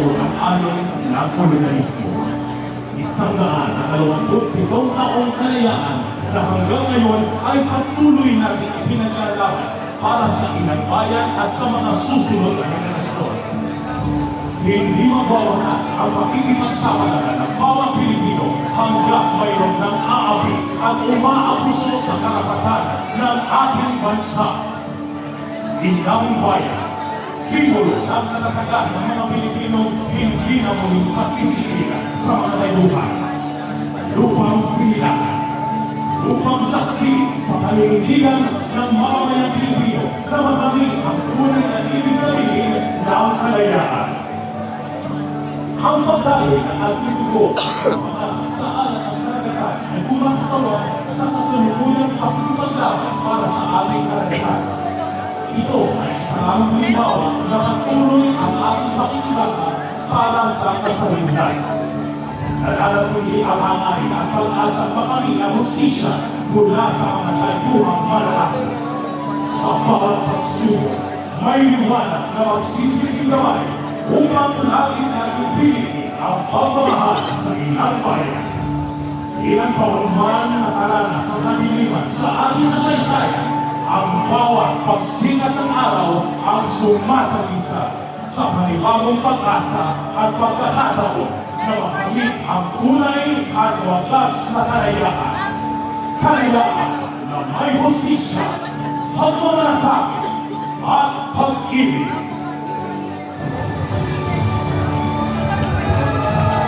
noon ang alon ng kolonyalismo. Isang daan at dalawang pitong taong kalayaan na hanggang ngayon ay patuloy natin ipinaglalaban para sa inang bayan at sa mga susunod na henerasyon. Hindi mabawakas ang pakikipagsapalaran ng bawat Pilipino hanggang mayroon ng aabi at umaabuso sa karapatan ng ating bansa. Inang bayan, simbolo ng katatagan ng mga Pilipinong hindi na muling masisigilan sa mga layuhan. Lupang sinilangan, upang saksi sa kanilindigan ng mamamayang Pilipino na makamit ang tunay na ibig sabihin ng kalayaan. Ang pagdali ng ating dugo ng mga saan ang karagatan ay kumakatawa sa kasalukuyang pakikipaglaban para sa ating karagatan. Ito ay isang halimbawa na patuloy ang ating pakikibaka para sa kasalindan. Nalalatuloy ang hangarin at pag-asa makamit ang hustisya mula sa mga tayuhang malalaki. Sa bawat pagsubok, may liwanag na magsisilbing gabay upang lagi natin piliin ang pagmamahal sa ilang bayan. Ilang taon man nakaranas ng kadiliman sa ating kasaysayan, ang bawat pagsikat ng araw ang sumasalisa sa panibagong pag-asa at pagkakataon na makamit ang tunay at wagas na kalayaan. Kalayaan na may hustisya, pagmamalasakit at pag-ibig